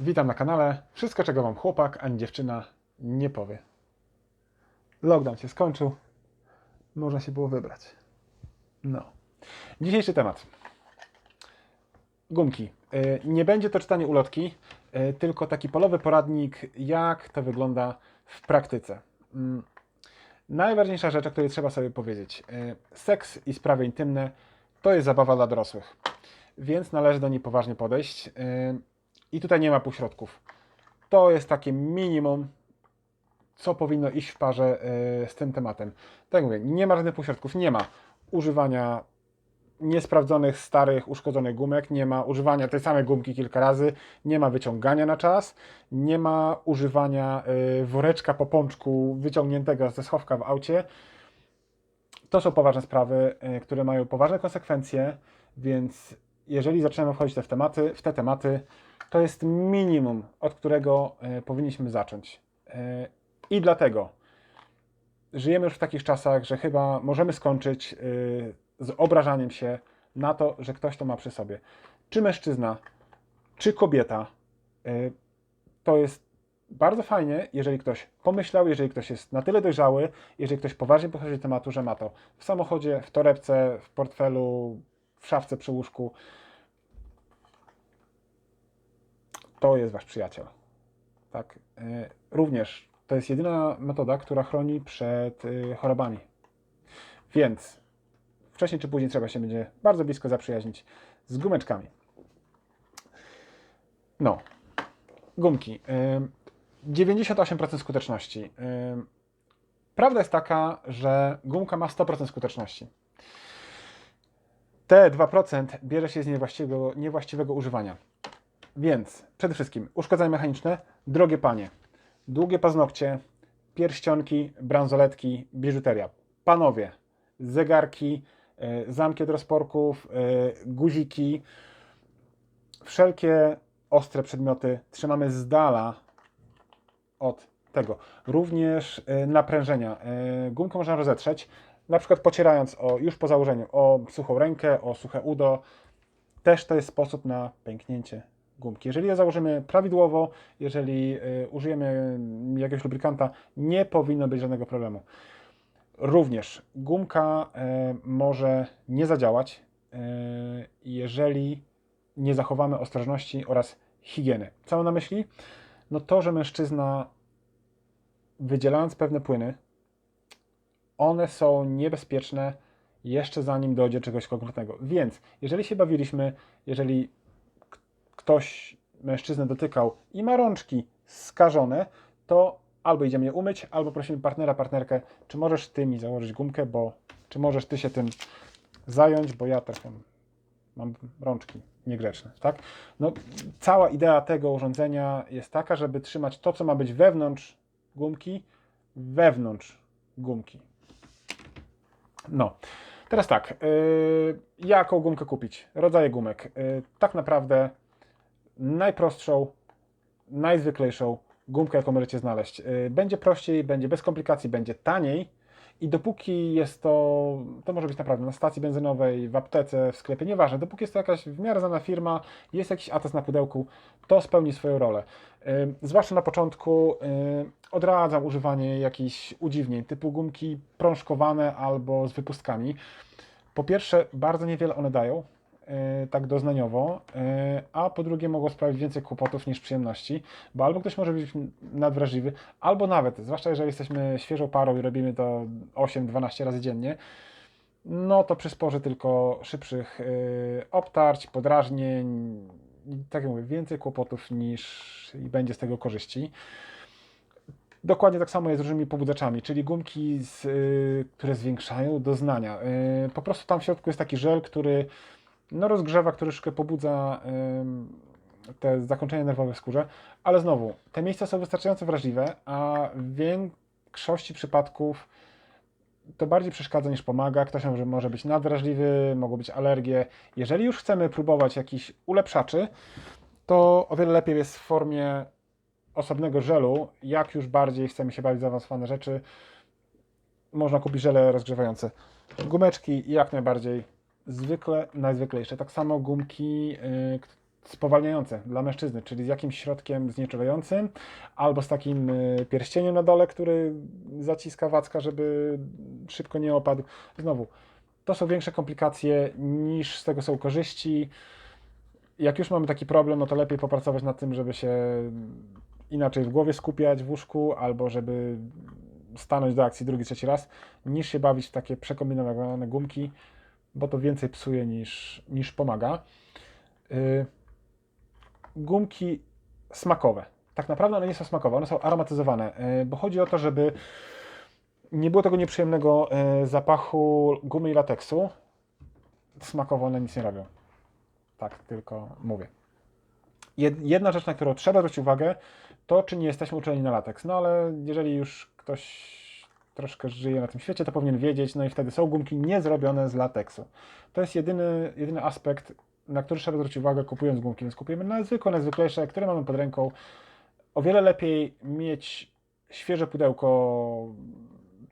Witam na kanale. Wszystko, czego Wam chłopak ani dziewczyna nie powie. Lockdown się skończył. Można się było wybrać. No. Dzisiejszy temat. Gumki. Y, Nie będzie to czytanie ulotki, y, tylko taki polowy poradnik, jak to wygląda w praktyce. Mm. Najważniejsza rzecz, o której trzeba sobie powiedzieć. y, Seks i sprawy intymne to jest zabawa dla dorosłych, więc należy do niej poważnie podejść. I tutaj nie ma półśrodków. To jest takie minimum, co powinno iść w parze y, z tym tematem. Tak jak mówię, nie ma żadnych półśrodków, nie ma używania niesprawdzonych, starych, uszkodzonych gumek, nie ma używania tej samej gumki kilka razy, nie ma wyciągania na czas, nie ma używania y, woreczka po pączku wyciągniętego ze schowka w aucie. To są poważne sprawy, y, które mają poważne konsekwencje, więc jeżeli zaczynamy wchodzić w te tematy, w te tematy to jest minimum, od którego y, powinniśmy zacząć. Y, I dlatego żyjemy już w takich czasach, że chyba możemy skończyć y, z obrażaniem się na to, że ktoś to ma przy sobie. Czy mężczyzna, czy kobieta, to jest bardzo fajnie, jeżeli ktoś pomyślał, jeżeli ktoś jest na tyle dojrzały, jeżeli ktoś poważnie podchodzi do tematu, że ma to w samochodzie, w torebce, w portfelu, w szafce przy łóżku. To jest wasz przyjaciel. Tak. Y, Również to jest jedyna metoda, która chroni przed y, chorobami. Więc wcześniej czy później trzeba się będzie bardzo blisko zaprzyjaźnić z gumeczkami. No, gumki. Ym, 98% skuteczności. Ym, Prawda jest taka, że gumka ma 100% skuteczności. Te 2% bierze się z niewłaściwego, niewłaściwego używania. Więc przede wszystkim uszkodzenia mechaniczne, drogie panie, długie paznokcie, pierścionki, bransoletki, biżuteria. Panowie, zegarki, e, zamki od rozporków, e, guziki, wszelkie ostre przedmioty trzymamy z dala od tego. Również e, naprężenia. Gumkę można rozetrzeć, na przykład pocierając o, już po założeniu o suchą rękę, o suche udo. Też to jest sposób na pęknięcie gumki. Jeżeli je założymy prawidłowo, jeżeli y, użyjemy jakiegoś lubrykanta, nie powinno być żadnego problemu. Również gumka y, może nie zadziałać, y, jeżeli nie zachowamy ostrożności oraz higieny. Co mam na myśli? No to, że mężczyzna wydzielając pewne płyny, one są niebezpieczne jeszcze zanim dojdzie czegoś konkretnego. Więc jeżeli się bawiliśmy, jeżeli ktoś mężczyznę dotykał i ma rączki skażone, to albo idziemy je umyć, albo prosimy partnera, partnerkę, czy możesz ty mi założyć gumkę, bo czy możesz ty się tym zająć, bo ja trochę mam rączki niegrzeczne, tak? No, cała idea tego urządzenia jest taka, żeby trzymać to, co ma być wewnątrz gumki, wewnątrz gumki. No, teraz tak, yy, jaką gumkę kupić? Rodzaje gumek. Yy, tak naprawdę najprostszą, najzwyklejszą gumkę, jaką możecie znaleźć. Yy, będzie prościej, będzie bez komplikacji, będzie taniej i dopóki jest to, to może być naprawdę na stacji benzynowej, w aptece, w sklepie, nieważne, dopóki jest to jakaś w miarę znana firma, jest jakiś atest na pudełku, to spełni swoją rolę. Yy, zwłaszcza na początku yy, odradzam używanie jakichś udziwnień, typu gumki prążkowane albo z wypustkami. Po pierwsze, bardzo niewiele one dają, tak doznaniowo, yy, a po drugie mogą sprawić więcej kłopotów niż przyjemności, bo albo ktoś może być nadwrażliwy, albo nawet, zwłaszcza jeżeli jesteśmy świeżą parą i robimy to 8-12 razy dziennie, no to przysporzy tylko szybszych yy, obtarć, podrażnień, tak jak mówię, więcej kłopotów niż i będzie z tego korzyści. Dokładnie tak samo jest z różnymi pobudzaczami, czyli gumki, z, które zwiększają doznania. Po prostu tam w środku jest taki żel, który no, rozgrzewa, troszkę pobudza te zakończenia nerwowe w skórze, ale znowu, te miejsca są wystarczająco wrażliwe, a w większości przypadków to bardziej przeszkadza niż pomaga. Ktoś może, być nadwrażliwy, mogą być alergie. Jeżeli już chcemy próbować jakichś ulepszaczy, to o wiele lepiej jest w formie osobnego żelu. Jak już bardziej chcemy się bawić zaawansowane rzeczy, można kupić żele rozgrzewające. Gumeczki jak najbardziej zwykle, najzwyklejsze. Tak samo gumki, k- spowalniające dla mężczyzny, czyli z jakimś środkiem znieczulającym, albo z takim y, pierścieniem na dole, który zaciska wacka, żeby szybko nie opadł. Znowu, to są większe komplikacje niż z tego są korzyści. Jak już mamy taki problem, no to lepiej popracować nad tym, żeby się inaczej w głowie skupiać w łóżku, albo żeby stanąć do akcji drugi, trzeci raz, niż się bawić w takie przekombinowane gumki, bo to więcej psuje niż, niż pomaga. Yy, gumki smakowe. Tak naprawdę one nie są smakowe, one są aromatyzowane, yy, bo chodzi o to, żeby nie było tego nieprzyjemnego yy, zapachu gumy i lateksu. Smakowo one nic nie robią. Tak tylko mówię. Jed- Jedna rzecz, na którą trzeba zwrócić uwagę, to czy nie jesteśmy uczeni na lateks. No ale jeżeli już ktoś troszkę żyje na tym świecie, to powinien wiedzieć, no i wtedy są gumki niezrobione z lateksu. To jest jedyny, jedyny aspekt, na który trzeba zwrócić uwagę kupując gumki, więc kupujemy na zwykłe, najzwyklejsze, które mamy pod ręką. O wiele lepiej mieć świeże pudełko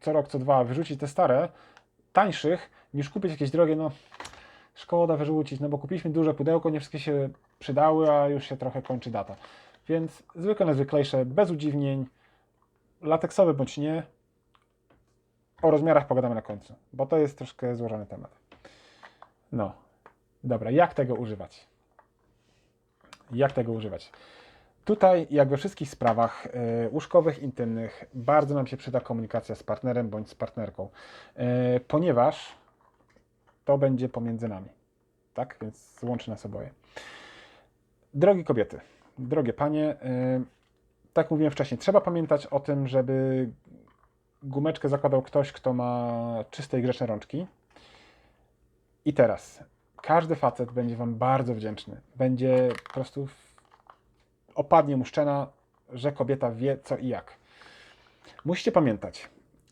co rok, co dwa, wyrzucić te stare, tańszych, niż kupić jakieś drogie, no szkoda wyrzucić, no bo kupiliśmy duże pudełko, nie wszystkie się przydały, a już się trochę kończy data. Więc zwykle najzwyklejsze, bez udziwnień, lateksowe bądź nie. O rozmiarach pogadamy na końcu, bo to jest troszkę złożony temat. No, dobra, jak tego używać? Jak tego używać? Tutaj, jak we wszystkich sprawach y, łóżkowych, intymnych, bardzo nam się przyda komunikacja z partnerem bądź z partnerką, y, ponieważ to będzie pomiędzy nami. Tak? Więc łączy nas oboje. Drogie kobiety, drogie panie, y, tak mówiłem wcześniej, trzeba pamiętać o tym, żeby gumeczkę zakładał ktoś, kto ma czyste i grzeczne rączki. I teraz, każdy facet będzie Wam bardzo wdzięczny. Będzie po prostu opadnie mu szczena, że kobieta wie co i jak. Musicie pamiętać,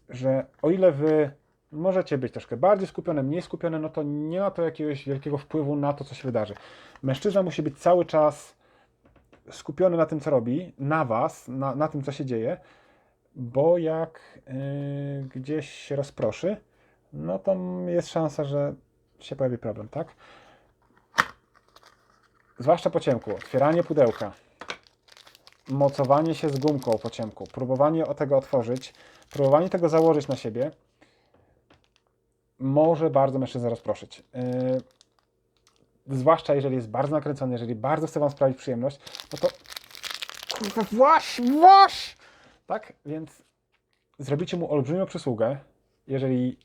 że o ile Wy możecie być troszkę bardziej skupione, mniej skupione, no to nie ma to jakiegoś wielkiego wpływu na to, co się wydarzy. Mężczyzna musi być cały czas skupiony na tym, co robi, na Was, na, na tym, co się dzieje, bo jak yy, gdzieś się rozproszy, no to jest szansa, że się pojawi problem, tak? Zwłaszcza po ciemku. Otwieranie pudełka, mocowanie się z gumką po ciemku, próbowanie tego otworzyć, próbowanie tego założyć na siebie, może bardzo mężczyznę rozproszyć. Yy, zwłaszcza jeżeli jest bardzo nakręcony, jeżeli bardzo chce Wam sprawić przyjemność, no to kurwa, właś, właś! Tak, więc zrobicie mu olbrzymią przysługę, jeżeli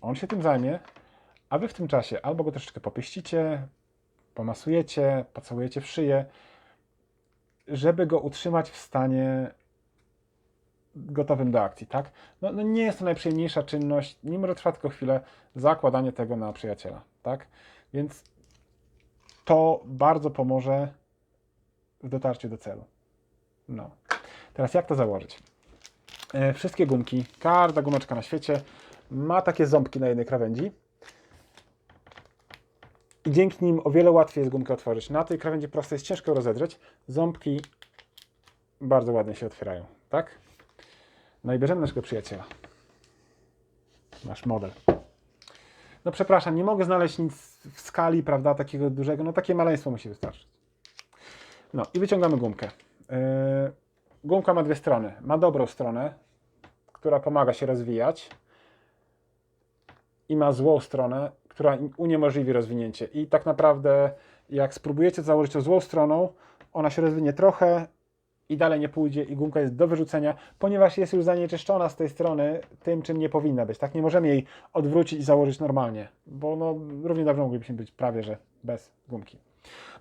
on się tym zajmie, a Wy w tym czasie albo go troszeczkę popyścicie, pomasujecie, pocałujecie w szyję, żeby go utrzymać w stanie gotowym do akcji, tak? No, no nie jest to najprzyjemniejsza czynność, mimo że trwa tylko chwilę, zakładanie tego na przyjaciela, tak? Więc to bardzo pomoże w dotarciu do celu. No. Teraz jak to założyć? E, wszystkie gumki, każda gumeczka na świecie ma takie ząbki na jednej krawędzi. I dzięki nim o wiele łatwiej jest gumkę otworzyć. Na tej krawędzi prostej jest ciężko rozedrzeć. Ząbki bardzo ładnie się otwierają, tak? No i bierzemy naszego przyjaciela. Nasz model. No przepraszam, nie mogę znaleźć nic w skali, prawda, takiego dużego. No takie maleństwo musi wystarczyć. No i wyciągamy gumkę. Yy, gumka ma dwie strony. Ma dobrą stronę, która pomaga się rozwijać i ma złą stronę, która uniemożliwi rozwinięcie. I tak naprawdę, jak spróbujecie założyć to złą stroną, ona się rozwinie trochę i dalej nie pójdzie i gumka jest do wyrzucenia, ponieważ jest już zanieczyszczona z tej strony tym, czym nie powinna być. Tak nie możemy jej odwrócić i założyć normalnie, bo no, równie dobrze moglibyśmy być prawie, że bez gumki.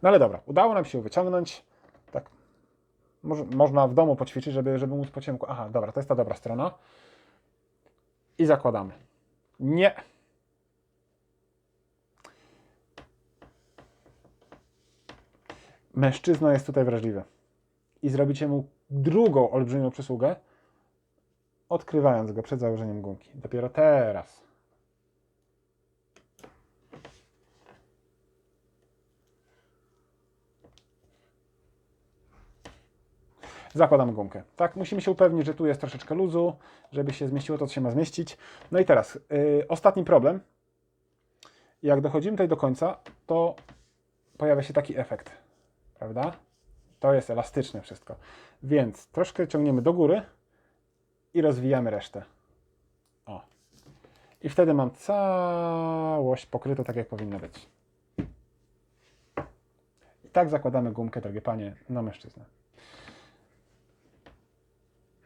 No ale dobra, udało nam się wyciągnąć. Może, można w domu poćwiczyć, żeby, żeby móc po ciemku. Aha, dobra, to jest ta dobra strona. I zakładamy. Nie. Mężczyzna jest tutaj wrażliwy. I zrobicie mu drugą olbrzymią przysługę, odkrywając go przed założeniem gumki. Dopiero teraz. Zakładam gumkę. Tak, musimy się upewnić, że tu jest troszeczkę luzu, żeby się zmieściło to, co się ma zmieścić. No i teraz, yy, ostatni problem. Jak dochodzimy tutaj do końca, to pojawia się taki efekt. prawda? To jest elastyczne wszystko. Więc troszkę ciągniemy do góry i rozwijamy resztę. O. I wtedy mam całość pokrytą tak, jak powinna być. I tak zakładamy gumkę, drogie panie, na mężczyznę.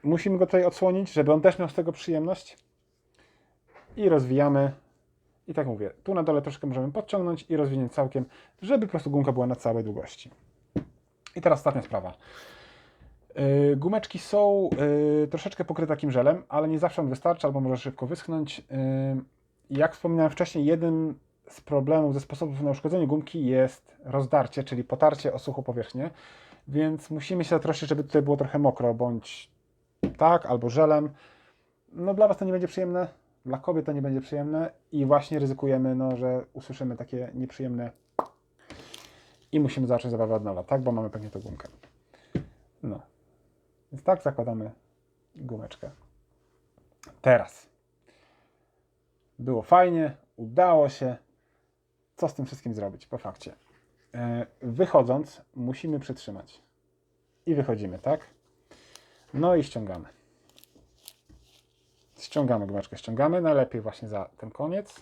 Musimy go tutaj odsłonić, żeby on też miał z tego przyjemność. I rozwijamy. I tak mówię, tu na dole troszkę możemy podciągnąć i rozwinąć całkiem, żeby po prostu gumka była na całej długości. I teraz ostatnia sprawa. Yy, Gumeczki są yy, troszeczkę pokryte takim żelem, ale nie zawsze on wystarczy, albo może szybko wyschnąć. Yy, Jak wspominałem wcześniej, jeden z problemów, ze sposobów na uszkodzenie gumki jest rozdarcie, czyli potarcie o suchą powierzchnię, więc musimy się zatroszczyć, żeby tutaj było trochę mokro, bądź tak, albo żelem. No dla Was to nie będzie przyjemne, dla kobiet to nie będzie przyjemne i właśnie ryzykujemy, no, że usłyszymy takie nieprzyjemne i musimy zacząć zabawę od nowa, tak, bo mamy pewnie tą gumkę. No. Więc tak zakładamy gumeczkę. Teraz. Było fajnie, udało się. Co z tym wszystkim zrobić po fakcie? E, Wychodząc, musimy przytrzymać. I wychodzimy, tak? No i ściągamy. Ściągamy gumeczkę, ściągamy. Najlepiej właśnie za ten koniec.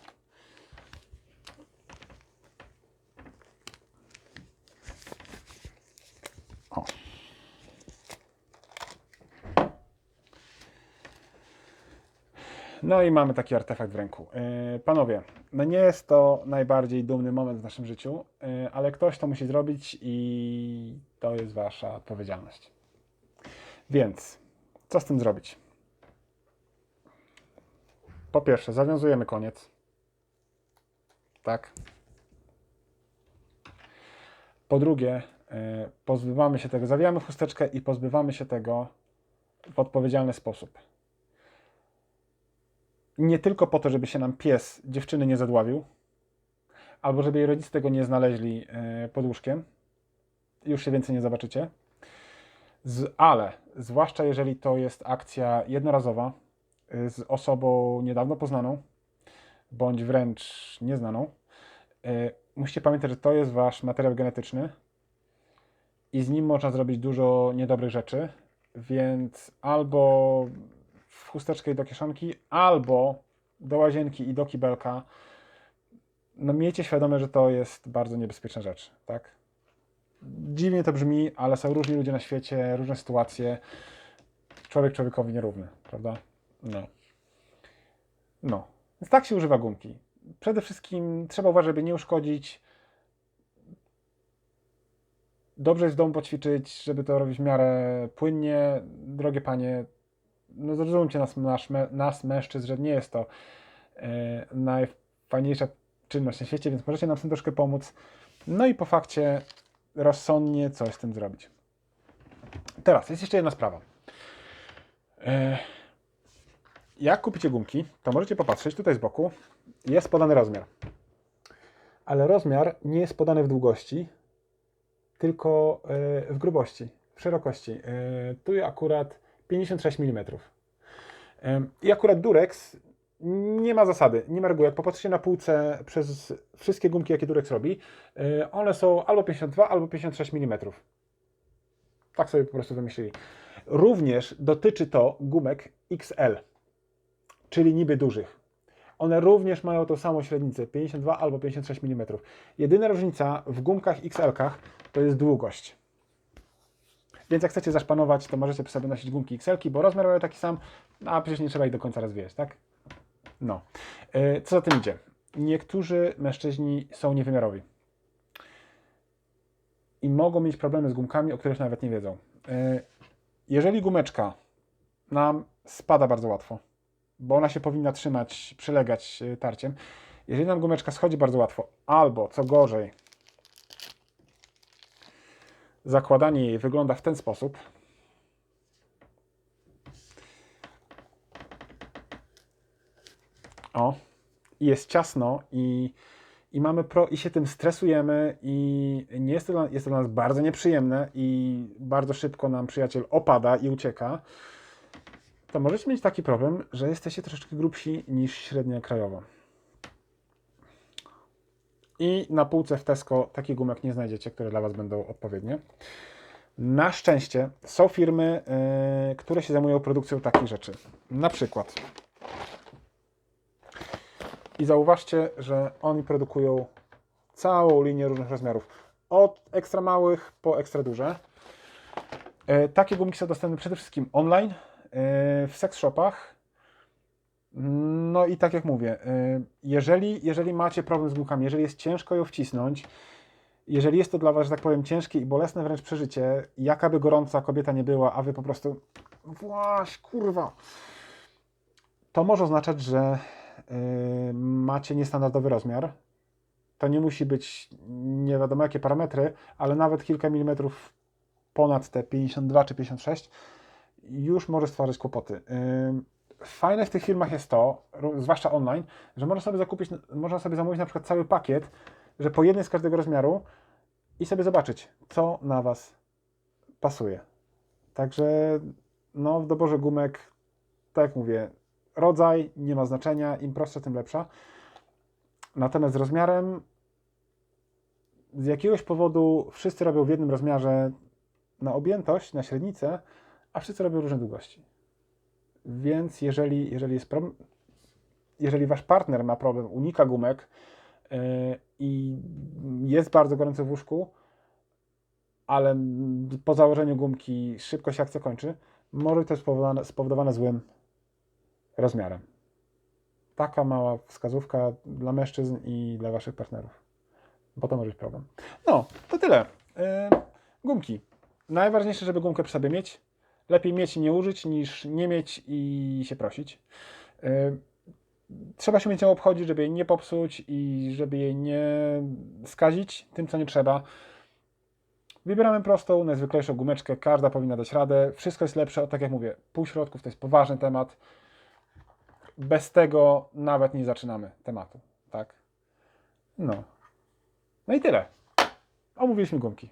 O. No i mamy taki artefakt w ręku. Yy, Panowie, no nie jest to najbardziej dumny moment w naszym życiu, yy, ale ktoś to musi zrobić i to jest Wasza odpowiedzialność. Więc, co z tym zrobić? Po pierwsze, zawiązujemy koniec. Tak. Po drugie, yy, pozbywamy się tego, zawijamy chusteczkę i pozbywamy się tego w odpowiedzialny sposób. Nie tylko po to, żeby się nam pies dziewczyny nie zadławił, albo żeby jej rodzice tego nie znaleźli yy, pod łóżkiem. Już się więcej nie zobaczycie. Z, ale, zwłaszcza jeżeli to jest akcja jednorazowa y, z osobą niedawno poznaną, bądź wręcz nieznaną, y, musicie pamiętać, że to jest wasz materiał genetyczny i z nim można zrobić dużo niedobrych rzeczy, więc albo w chusteczkę i do kieszonki, albo do łazienki i do kibelka. No miejcie świadome, że to jest bardzo niebezpieczna rzecz, tak? Dziwnie to brzmi, ale są różni ludzie na świecie, różne sytuacje. Człowiek człowiekowi nierówny, prawda? No. No. Więc tak się używa gumki. Przede wszystkim trzeba uważać, żeby nie uszkodzić. Dobrze jest w domu poćwiczyć, żeby to robić w miarę płynnie. Drogie panie, no zrozumcie nas, nasz, nas mężczyzn, że nie jest to e, najfajniejsza czynność na świecie, więc możecie nam z tym troszkę pomóc. No i po fakcie rozsądnie coś z tym zrobić. Teraz jest jeszcze jedna sprawa. E, jak kupicie gumki, to możecie popatrzeć tutaj z boku. Jest podany rozmiar. Ale rozmiar nie jest podany w długości, tylko e, w grubości, w szerokości. E, tu akurat 56 mm. I akurat Durex nie ma zasady, nie ma reguły. Jak popatrzycie na półce przez wszystkie gumki, jakie Durex robi, y, one są albo 52, albo 56 mm. Tak sobie po prostu wymyślili. Również dotyczy to gumek XL, czyli niby dużych. One również mają tą samą średnicę, 52 albo 56 mm. Jedyna różnica w gumkach XL-kach to jest długość. Więc jak chcecie zaszpanować, to możecie sobie nosić gumki XL, bo rozmiar mają taki sam, a przecież nie trzeba ich do końca rozwijać, tak? No. E, Co za tym idzie? Niektórzy mężczyźni są niewymiarowi. I mogą mieć problemy z gumkami, o których nawet nie wiedzą. E, Jeżeli gumeczka nam spada bardzo łatwo, bo ona się powinna trzymać, przylegać e, tarciem. Jeżeli nam gumeczka schodzi bardzo łatwo, albo co gorzej, zakładanie jej wygląda w ten sposób, O, jest ciasno i, i mamy pro, i się tym stresujemy i nie jest to, dla, jest to dla nas bardzo nieprzyjemne i bardzo szybko nam przyjaciel opada i ucieka, to możecie mieć taki problem, że jesteście troszeczkę grubsi niż średnia krajowa. I na półce w Tesco takich gumek nie znajdziecie, które dla Was będą odpowiednie. Na szczęście są firmy, yy, które się zajmują produkcją takich rzeczy. Na przykład. I zauważcie, że oni produkują całą linię różnych rozmiarów. Od ekstra małych po ekstra duże. E, Takie gumki są dostępne przede wszystkim online, e, w sex shopach. No i tak jak mówię, e, jeżeli, jeżeli macie problem z gumkami, jeżeli jest ciężko ją wcisnąć, jeżeli jest to dla Was, że tak powiem, ciężkie i bolesne wręcz przeżycie, jaka by gorąca kobieta nie była, a Wy po prostu właś, kurwa, to może oznaczać, że macie niestandardowy rozmiar. To nie musi być nie wiadomo jakie parametry, ale nawet kilka milimetrów ponad te 52 czy 56 już może stwarzać kłopoty. Y, Fajne w tych firmach jest to, zwłaszcza online, że można sobie zakupić, można sobie zamówić na przykład cały pakiet, że po jednej z każdego rozmiaru i sobie zobaczyć, co na Was pasuje. Także no, w doborze gumek, tak jak mówię, rodzaj nie ma znaczenia, im prostsza, tym lepsza. Natomiast z rozmiarem z jakiegoś powodu wszyscy robią w jednym rozmiarze na objętość, na średnicę, a wszyscy robią różne długości. Więc jeżeli, jeżeli jest problem, jeżeli wasz partner ma problem, unika gumek yy, i jest bardzo gorący w łóżku, ale po założeniu gumki szybko się akcja kończy, może to jest spowodowane, spowodowane złym rozmiarem. Taka mała wskazówka dla mężczyzn i dla waszych partnerów, bo to może być problem. No, to tyle. Gumki. Najważniejsze, żeby gumkę przy sobie mieć. Lepiej mieć i nie użyć, niż nie mieć i się prosić. Trzeba się mieć nią obchodzić, żeby jej nie popsuć i żeby jej nie skazić tym, co nie trzeba. Wybieramy prostą, najzwyklejszą gumeczkę, każda powinna dać radę. Wszystko jest lepsze, tak jak mówię, półśrodków to jest poważny temat. Bez tego nawet nie zaczynamy tematu, tak? No. No i tyle. Omówiliśmy gumki.